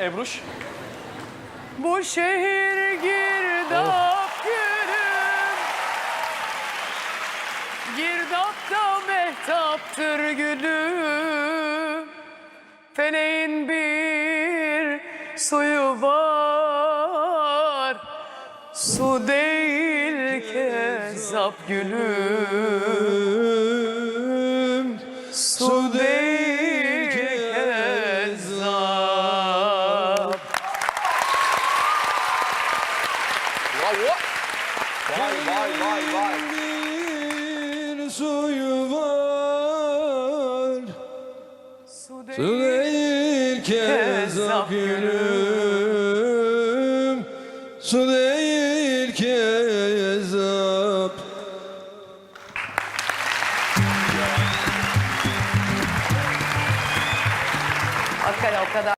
Ebruş. Bu şehir girdap gülüm. Girdapta mehtaptır gülüm. Feleğin bir suyu var. Su değil kezzap gülüm. Su değil Vay vay vay vay vay. Bir suyu var. Su değil, Su değil kezap gülüm. Su değil kezap. Hakikaten o kadar.